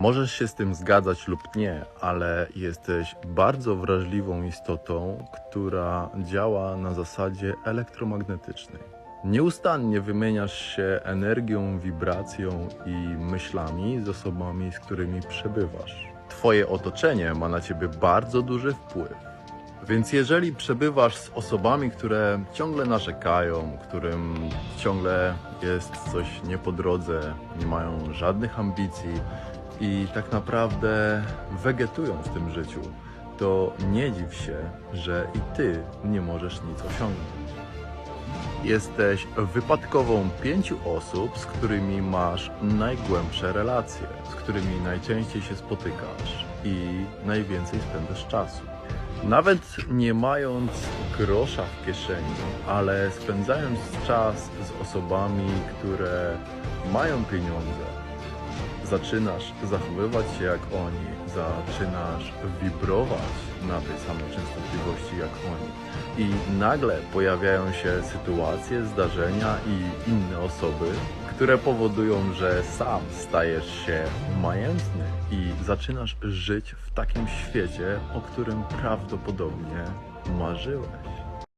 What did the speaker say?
Możesz się z tym zgadzać lub nie, ale jesteś bardzo wrażliwą istotą, która działa na zasadzie elektromagnetycznej. Nieustannie wymieniasz się energią, wibracją i myślami z osobami, z którymi przebywasz. Twoje otoczenie ma na ciebie bardzo duży wpływ. Więc jeżeli przebywasz z osobami, które ciągle narzekają, którym ciągle jest coś nie po drodze, nie mają żadnych ambicji i tak naprawdę wegetują w tym życiu, to nie dziw się, że i ty nie możesz nic osiągnąć. Jesteś wypadkową pięciu osób, z którymi masz najgłębsze relacje, z którymi najczęściej się spotykasz i najwięcej spędzasz czasu. Nawet nie mając grosza w kieszeni, ale spędzając czas z osobami, które mają pieniądze, zaczynasz zachowywać się jak oni, zaczynasz wibrować na tej samej częstotliwości jak oni. I nagle pojawiają się sytuacje, zdarzenia i inne osoby, które powodują, że sam stajesz się majętny i zaczynasz żyć w takim świecie, o którym prawdopodobnie marzyłeś.